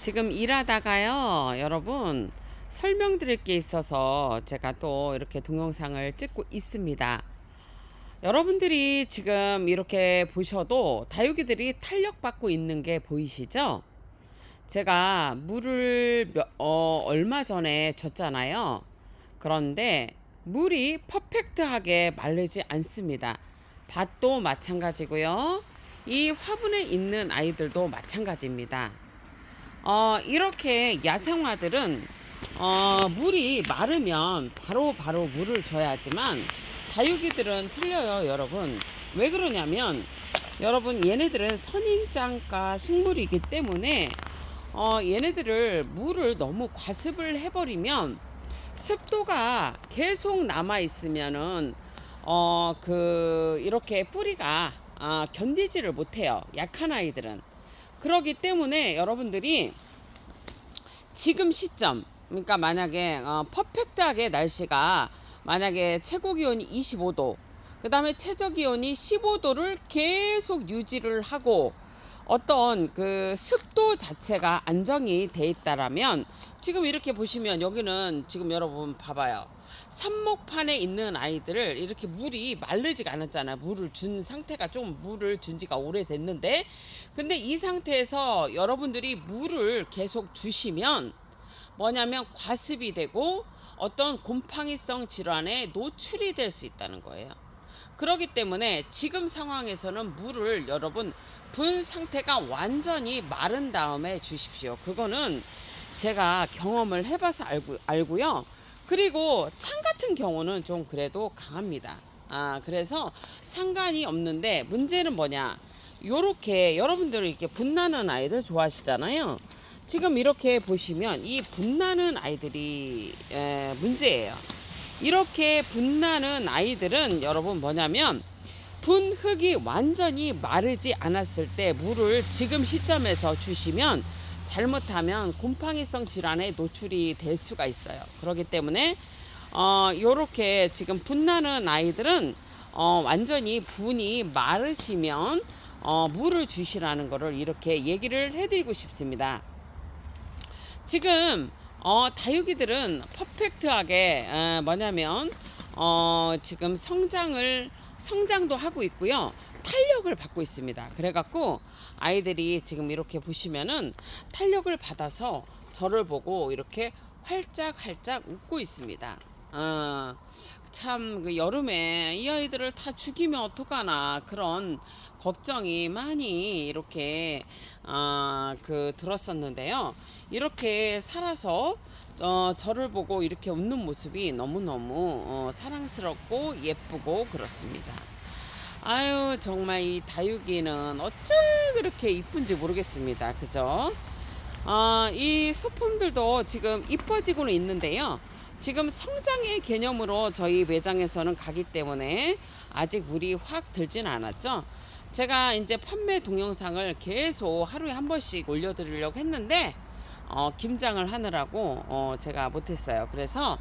지금 일하다가요, 여러분, 설명드릴 게 있어서 제가 또 이렇게 동영상을 찍고 있습니다. 여러분들이 지금 이렇게 보셔도 다육이들이 탄력받고 있는 게 보이시죠? 제가 물을 몇- 어, 얼마 전에 줬잖아요. 그런데 물이 퍼펙트하게 마르지 않습니다. 밭도 마찬가지고요. 이 화분에 있는 아이들도 마찬가지입니다. 어, 이렇게 야생화들은 어, 물이 마르면 바로 바로 물을 줘야지만 다육이들은 틀려요, 여러분. 왜 그러냐면 여러분 얘네들은 선인장가 식물이기 때문에 어, 얘네들을 물을 너무 과습을 해버리면 습도가 계속 남아 있으면은 어 그 이렇게 뿌리가 아, 견디지를 못해요. 약한 아이들은 그러기 때문에 여러분들이 지금 시점 그러니까 만약에 어, 퍼펙트하게 날씨가 만약에 최고 기온이 25도 그 다음에 최저 기온이 15도를 계속 유지를 하고 어떤 그 습도 자체가 안정이 돼 있다라면 지금 이렇게 보시면 여기는 지금 여러분 봐봐요. 삽목판에 있는 아이들을 이렇게 물이 마르지가 않았잖아요. 물을 준 상태가 좀 물을 준 지가 오래됐는데 근데 이 상태에서 여러분들이 물을 계속 주시면 뭐냐면 과습이 되고 어떤 곰팡이성 질환에 노출이 될 수 있다는 거예요. 그렇기 때문에 지금 상황에서는 물을 여러분 분 상태가 완전히 마른 다음에 주십시오. 그거는 제가 경험을 해봐서 알고, 알고요. 그리고 창 같은 경우는 좀 그래도 강합니다. 아, 그래서 상관이 없는데 문제는 뭐냐. 요렇게 여러분들 이렇게 분나는 아이들 좋아하시잖아요. 지금 이렇게 보시면 이 분나는 아이들이 에, 문제예요. 이렇게 분나는 아이들은 여러분 뭐냐면 분 흙이 완전히 마르지 않았을 때 물을 지금 시점에서 주시면 잘못하면 곰팡이성 질환에 노출이 될 수가 있어요. 그렇기 때문에 어 요렇게 지금 분나는 아이들은 어 완전히 분이 마르시면 어 물을 주시라는 거를 이렇게 얘기를 해드리고 싶습니다. 지금 어, 다육이들은 퍼펙트하게 어, 뭐냐면 어, 지금 성장을 성장도 하고 있고요. 탄력을 받고 있습니다. 그래갖고 아이들이 지금 이렇게 보시면은 탄력을 받아서 저를 보고 이렇게 활짝활짝 웃고 있습니다. 어, 참 그 여름에 이 아이들을 다 죽이면 어떡하나 그런 걱정이 많이 이렇게 어, 그 들었었는데요. 이렇게 살아서 어, 저를 보고 이렇게 웃는 모습이 너무너무 어, 사랑스럽고 예쁘고 그렇습니다. 아유 정말 이 다육이는 어째 그렇게 이쁜지 모르겠습니다. 그죠? 어, 이 소품들도 지금 이뻐지고는 있는데요. 지금 성장의 개념으로 저희 매장에서는 가기 때문에 아직 물이 확 들진 않았죠. 제가 이제 판매 동영상을 계속 하루에 한 번씩 올려드리려고 했는데 어, 김장을 하느라고 어, 제가 못했어요. 그래서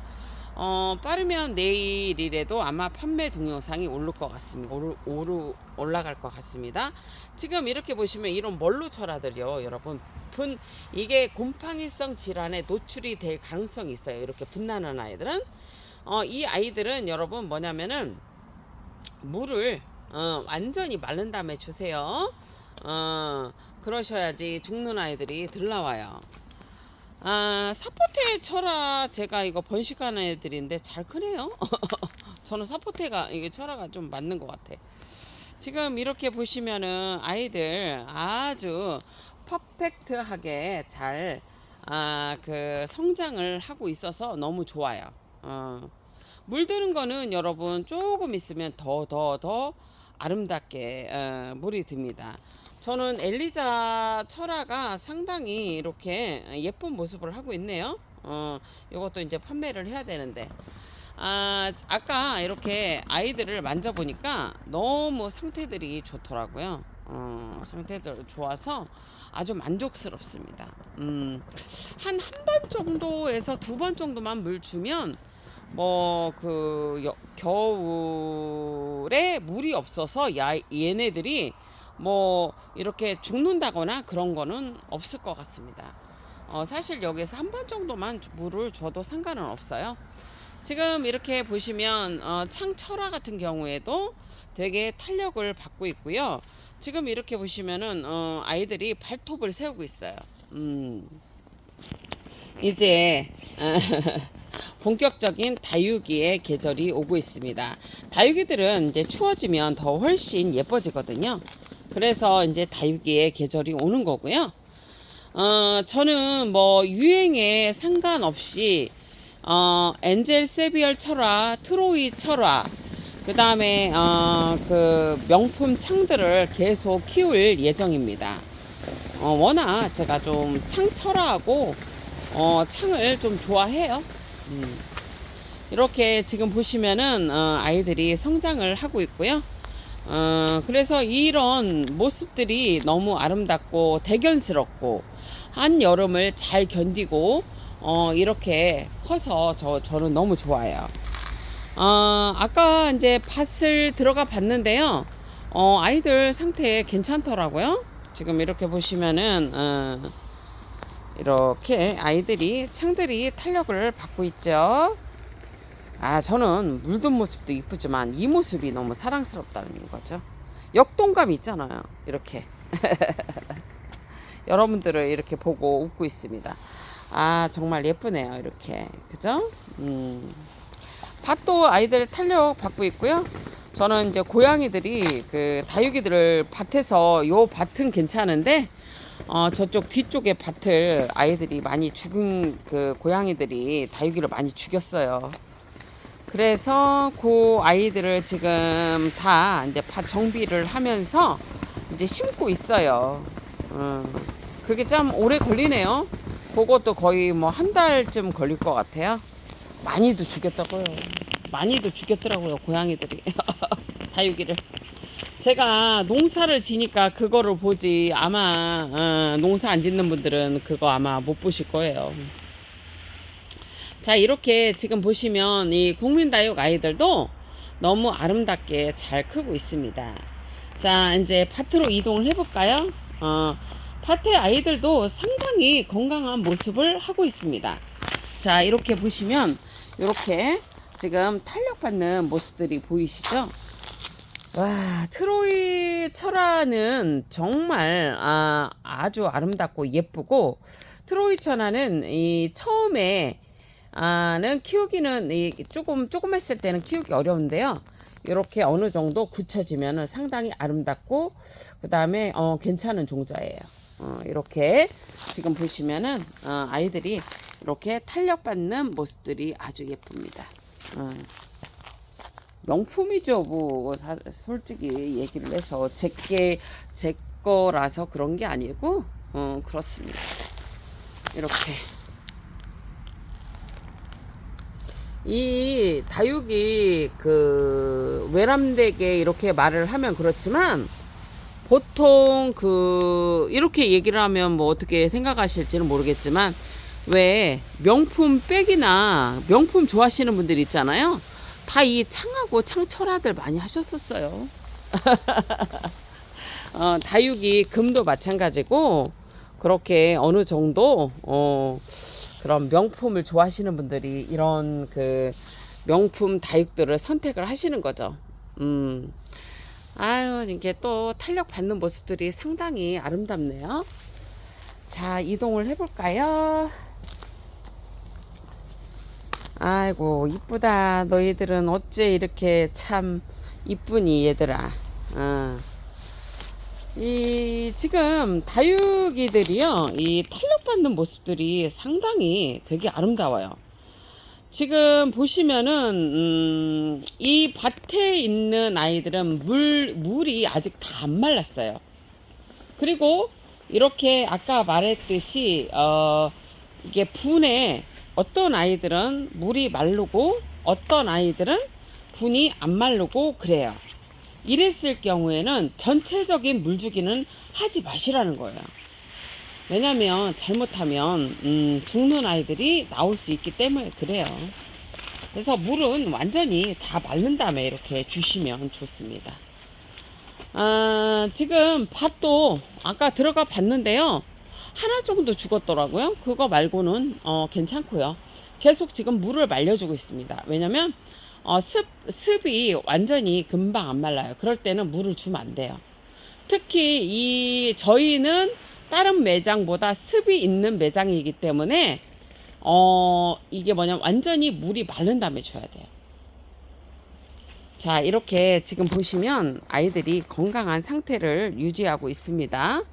어, 빠르면 내일이라도 아마 판매 동영상이 오를 것 같습니다. 오르, 오르, 올라갈 것 같습니다. 지금 이렇게 보시면 이런 멀루철아들이요, 여러분. 분, 이게 곰팡이성 질환에 노출이 될 가능성이 있어요. 이렇게 분나는 아이들은. 어, 이 아이들은 여러분 뭐냐면은 물을 어, 완전히 마른 다음에 주세요. 어, 그러셔야지 죽는 아이들이 들 나와요. 아, 사포테 철화 제가 이거 번식하는 애들인데 잘 크네요. 저는 사포테가 이게 철화가 좀 맞는 것 같아. 지금 이렇게 보시면은 아이들 아주 퍼펙트하게 잘 아, 그 성장을 하고 있어서 너무 좋아요. 어. 물드는 거는 여러분 조금 있으면 더 더 더 아름답게 어, 물이 듭니다. 저는 엘리자 철화가 상당히 이렇게 예쁜 모습을 하고 있네요. 어, 이것도 이제 판매를 해야 되는데. 아, 아까 이렇게 아이들을 만져보니까 너무 상태들이 좋더라고요. 어, 상태들 좋아서 아주 만족스럽습니다. 음, 한 한 번 정도에서 두 번 정도만 물 주면 뭐 그 겨울에 물이 없어서 야, 얘네들이 뭐 이렇게 죽는다거나 그런 거는 없을 것 같습니다. 어, 사실 여기서 한 번 정도만 주- 물을 줘도 상관은 없어요. 지금 이렇게 보시면 어, 창 철화 같은 경우에도 되게 탄력을 받고 있고요. 지금 이렇게 보시면은 어, 아이들이 발톱을 세우고 있어요. 음. 이제 본격적인 다육이의 계절이 오고 있습니다. 다육이들은 이제 추워지면 더 훨씬 예뻐지거든요. 그래서 이제 다육이의 계절이 오는 거고요. 어, 저는 뭐 유행에 상관없이 어, 엔젤 세비얼 철화, 트로이 철화, 그 다음에 어, 그 명품 창들을 계속 키울 예정입니다. 어, 워낙 제가 좀 창철화하고 어, 창을 좀 좋아해요. 음. 이렇게 지금 보시면은 어, 아이들이 성장을 하고 있고요. 어, 그래서 이런 모습들이 너무 아름답고 대견스럽고 한 여름을 잘 견디고 어, 이렇게 커서 저 저는 너무 좋아요. 어, 아까 이제 밭을 들어가 봤는데요. 어, 아이들 상태 괜찮더라고요. 지금 이렇게 보시면은 어, 이렇게 아이들이 창들이 탄력을 받고 있죠. 아, 저는 물든 모습도 이쁘지만 이 모습이 너무 사랑스럽다는 거죠. 역동감 있잖아요. 이렇게. 여러분들을 이렇게 보고 웃고 있습니다. 아, 정말 예쁘네요. 이렇게. 그죠? 음. 밭도 아이들 탄력 받고 있고요. 저는 이제 고양이들이 그 다육이들을 밭에서 요 밭은 괜찮은데 어 저쪽 뒤쪽에 밭을 아이들이 많이 죽은 그 고양이들이 다육이를 많이 죽였어요. 그래서 그 아이들을 지금 다 이제 밭 정비를 하면서 이제 심고 있어요. 어, 그게 참 오래 걸리네요. 그것도 거의 뭐 한 달쯤 걸릴 것 같아요. 많이도 죽였다고요. 많이도 죽였더라고요, 고양이들이. 다육이를. 제가 농사를 지니까 그거를 보지 아마 어, 농사 안 짓는 분들은 그거 아마 못 보실 거예요. 자 이렇게 지금 보시면 이 국민다육 아이들도 너무 아름답게 잘 크고 있습니다. 자 이제 밭으로 이동을 해볼까요? 어, 밭의 아이들도 상당히 건강한 모습을 하고 있습니다. 자 이렇게 보시면 이렇게 지금 탄력받는 모습들이 보이시죠? 와, 트로이 철화는 정말 아, 아주 아름답고 예쁘고 트로이 철화는 이 처음에 아 는 키우기는 이 조금 조금 했을 때는 키우기 어려운데요. 이렇게 어느 정도 굳혀지면은 상당히 아름답고 그 다음에 어 괜찮은 종자예요. 어, 이렇게 지금 보시면은 어, 아이들이 이렇게 탄력받는 모습들이 아주 예쁩니다. 어. 명품이죠. 뭐 사, 솔직히 얘기를 해서 제게 제 거라서 그런 게 아니고 어 그렇습니다. 이렇게 이 다육이 그 외람되게 이렇게 말을 하면 그렇지만 보통 그 이렇게 얘기를 하면 뭐 어떻게 생각하실지는 모르겠지만 왜 명품 백이나 명품 좋아하시는 분들 있잖아요. 다 이 창하고 창철화들 많이 하셨었어요. 어, 다육이 금도 마찬가지고 그렇게 어느 정도 어, 그런 명품을 좋아하시는 분들이 이런 그 명품 다육들을 선택을 하시는 거죠. 음. 아유, 이렇게 또 탄력 받는 모습들이 상당히 아름답네요. 자, 이동을 해볼까요? 아이고, 이쁘다. 너희들은 어째 이렇게 참 이쁘니, 얘들아. 어. 이 지금 다육이들이요, 이 탄력받는 모습들이 상당히 되게 아름다워요. 지금 보시면은 음, 이 밭에 있는 아이들은 물 물이 아직 다 안 말랐어요. 그리고 이렇게 아까 말했듯이 어 이게 분에 어떤 아이들은 물이 마르고 어떤 아이들은 분이 안 마르고 그래요. 이랬을 경우에는 전체적인 물주기는 하지 마시라는 거예요. 왜냐면 잘못하면 음, 죽는 아이들이 나올 수 있기 때문에 그래요. 그래서 물은 완전히 다 마른 다음에 이렇게 주시면 좋습니다. 아, 지금 밭도 아까 들어가 봤는데요. 하나 정도 죽었더라고요. 그거 말고는 어, 괜찮고요. 계속 지금 물을 말려주고 있습니다. 왜냐면 어, 습 습이 완전히 금방 안 말라요. 그럴 때는 물을 주면 안 돼요. 특히 이 저희는 다른 매장보다 습이 있는 매장이기 때문에 어 이게 뭐냐면 완전히 물이 마른 다음에 줘야 돼요. 자 이렇게 지금 보시면 아이들이 건강한 상태를 유지하고 있습니다.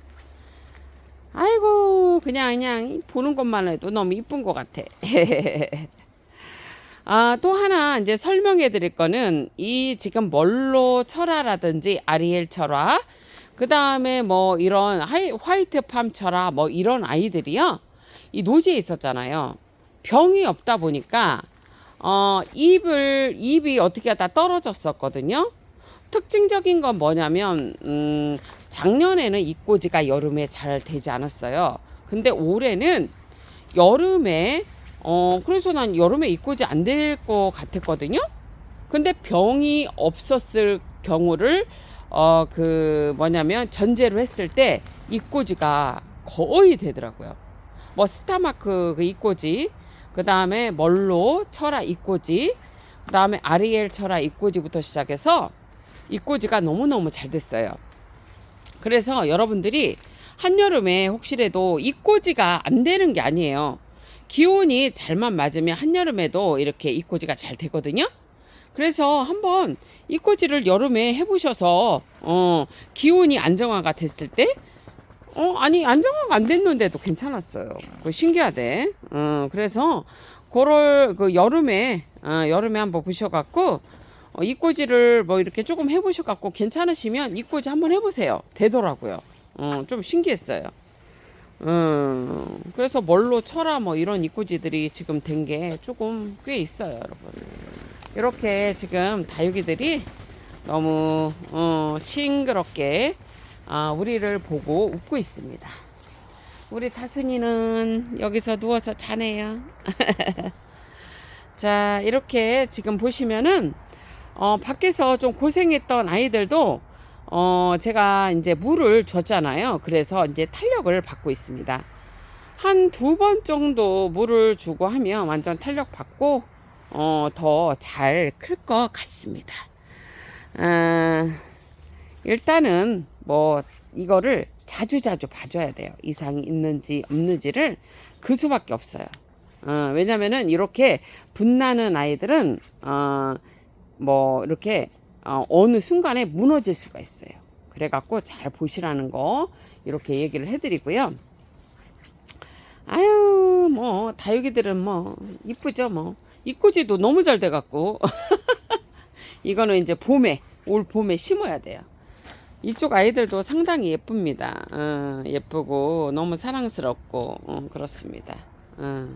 아이고 그냥 그냥 보는 것만 해도 너무 이쁜 것 같아. 아, 또 하나 이제 설명해 드릴 거는 이 지금 멀로 철화라든지 아리엘 철화 그 다음에 뭐 이런 하이, 화이트 팜 철화 뭐 이런 아이들이요. 이 노지에 있었잖아요. 병이 없다 보니까 어 입을 입이 어떻게 하다 떨어졌었거든요. 특징적인 건 뭐냐면 음 작년에는 입꼬지가 여름에 잘 되지 않았어요. 근데 올해는 여름에 어 그래서 난 여름에 입꼬지 안 될 것 같았거든요. 근데 병이 없었을 경우를 어 그 뭐냐면 전제로 했을 때 입꼬지가 거의 되더라고요. 뭐 스타마크 그 입꼬지, 그 다음에 멀로 철화 입꼬지, 그 다음에 아리엘 철화 입꼬지부터 시작해서 입꼬지가 너무너무 잘 됐어요. 그래서 여러분들이 한여름에 혹시라도 입꼬지가 안 되는 게 아니에요. 기온이 잘만 맞으면 한여름에도 이렇게 입꼬지가 잘 되거든요. 그래서 한번 입꼬지를 여름에 해보셔서 어, 기온이 안정화가 됐을 때 어, 아니 안정화가 안 됐는데도 괜찮았어요. 그 신기하대. 어, 그래서 그걸 그 여름에 어, 여름에 한번 보셔갖고 어, 입꼬지를 뭐 이렇게 조금 해보셔갖고 괜찮으시면 입꼬지 한번 해보세요. 되더라고요. 어, 좀 신기했어요. 음, 그래서 멀로 쳐라 뭐 이런 입꼬지들이 지금 된 게 조금 꽤 있어요, 여러분. 이렇게 지금 다육이들이 너무 어, 싱그럽게 아, 우리를 보고 웃고 있습니다. 우리 다순이는 여기서 누워서 자네요. 자, 이렇게 지금 보시면은 어, 밖에서 좀 고생했던 아이들도 어, 제가 이제 물을 줬잖아요. 그래서 이제 탄력을 받고 있습니다. 한 두 번 정도 물을 주고 하면 완전 탄력 받고, 어, 더 잘 클 것 같습니다. 아, 일단은 뭐, 이거를 자주자주 봐줘야 돼요. 이상이 있는지 없는지를 그 수밖에 없어요. 어, 왜냐면은 이렇게 분나는 아이들은, 어, 뭐, 이렇게 어, 어느 순간에 무너질 수가 있어요. 그래갖고 잘 보시라는 거 이렇게 얘기를 해드리고요. 아유 뭐 다육이들은 뭐 이쁘죠 뭐 입꼬지도 너무 잘 돼갖고 이거는 이제 봄에 올 봄에 심어야 돼요. 이쪽 아이들도 상당히 예쁩니다. 어, 예쁘고 너무 사랑스럽고 어, 그렇습니다. 어.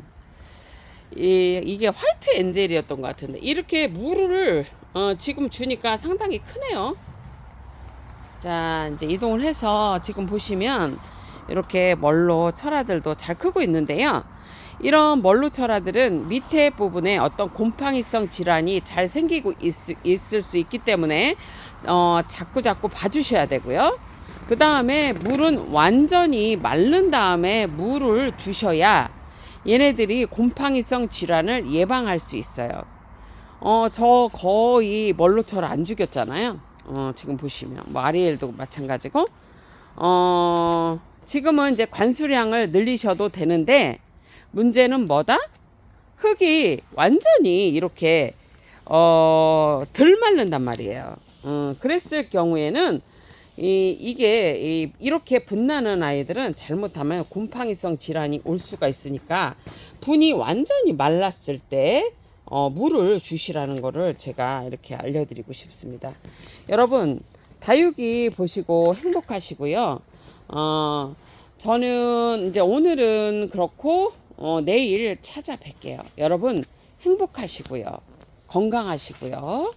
이, 이게 화이트 엔젤이었던 것 같은데 이렇게 물을 어, 지금 주니까 상당히 크네요. 자, 이제 이동을 해서 지금 보시면 이렇게 멀로 철화들도 잘 크고 있는데요. 이런 멀로 철화들은 밑에 부분에 어떤 곰팡이성 질환이 잘 생기고 있, 있을 수 있기 때문에 어, 자꾸 자꾸 봐주셔야 되고요. 그 다음에 물은 완전히 마른 다음에 물을 주셔야 얘네들이 곰팡이성 질환을 예방할 수 있어요. 어, 저 거의 멀로처럼 안 죽였잖아요. 어, 지금 보시면. 뭐, 아리엘도 마찬가지고. 어, 지금은 이제 관수량을 늘리셔도 되는데, 문제는 뭐다? 흙이 완전히 이렇게, 어, 덜 마른단 말이에요. 어, 그랬을 경우에는, 이, 이게, 이, 이렇게 분나는 아이들은 잘못하면 곰팡이성 질환이 올 수가 있으니까, 분이 완전히 말랐을 때, 어, 물을 주시라는 거를 제가 이렇게 알려드리고 싶습니다. 여러분, 다육이 보시고 행복하시고요. 어, 저는 이제 오늘은 그렇고, 어, 내일 찾아뵐게요. 여러분, 행복하시고요. 건강하시고요.